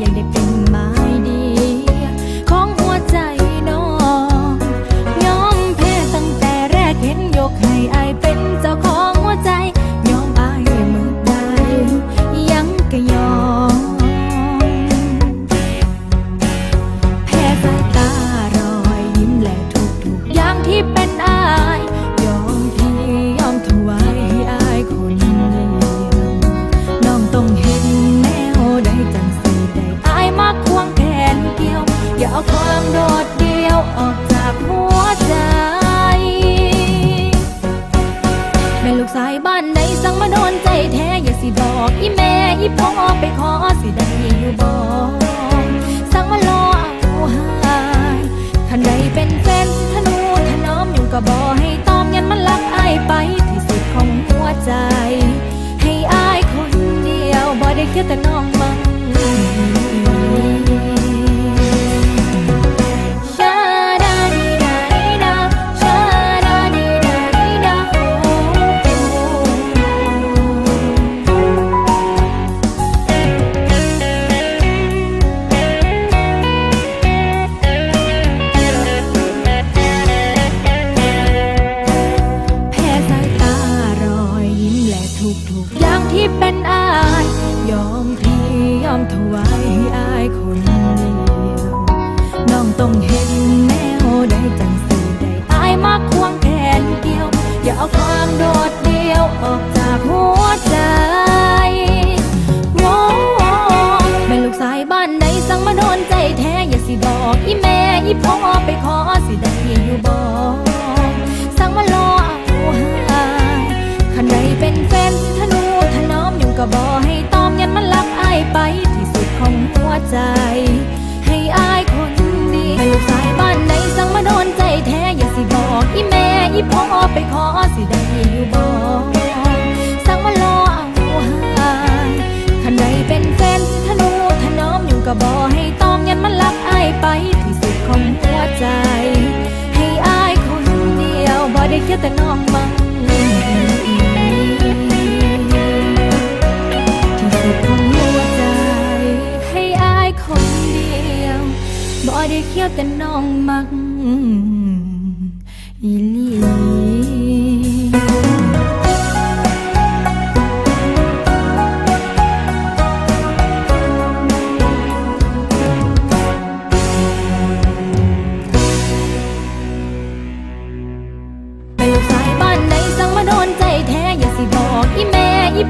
ได้เป็นไม้ดี ของหัวใจน้องยอมแพ้ตั้งแต่แรกเห็นยกให้อายเป็นเจ้าของ ยันมันลักอายไปที่สุดของหัวใจ ให้อายคนเดียวบ่ได้แค่แต่น้อง อมถวายให้อายคนเดียวน้องต้องเห็นแนวใดจังสีได้อายมาควงแขนเกี่ยว อย่าเอาความโดดเดี่ยวออกจากหัวใจโว้แม่ลูกสายบ้านไหนสั่งมาโดนใจแท้อย่าสิบอกอีแม่อีพ่อไปขอ ยวบ่ได้แค่แต่น้องมังที่สุดของหัวใจ ให้อายคนเดียว บ่ได้เคี่ยวแต่น้องมัง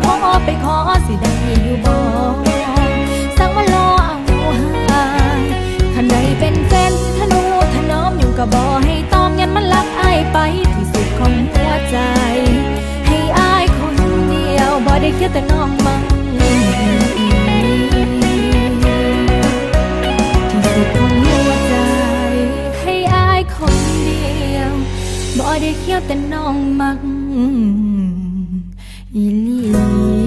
พ่อไปขอสิได้อยู่บ่สั่งมารอเอาหายคันใดเป็นแฟนสิทะนุถนอมอยู่ก็บ่ให้ตอมยันมันลักอายไปที่สุดของหัวใจ ให้อายคนเดียวบ่ได้แค่แต่น้องมังที่สุดของหัวใจให้อายคนเดียวบ่ได้เคี่ยวแต่น้องมัก 一粒粒。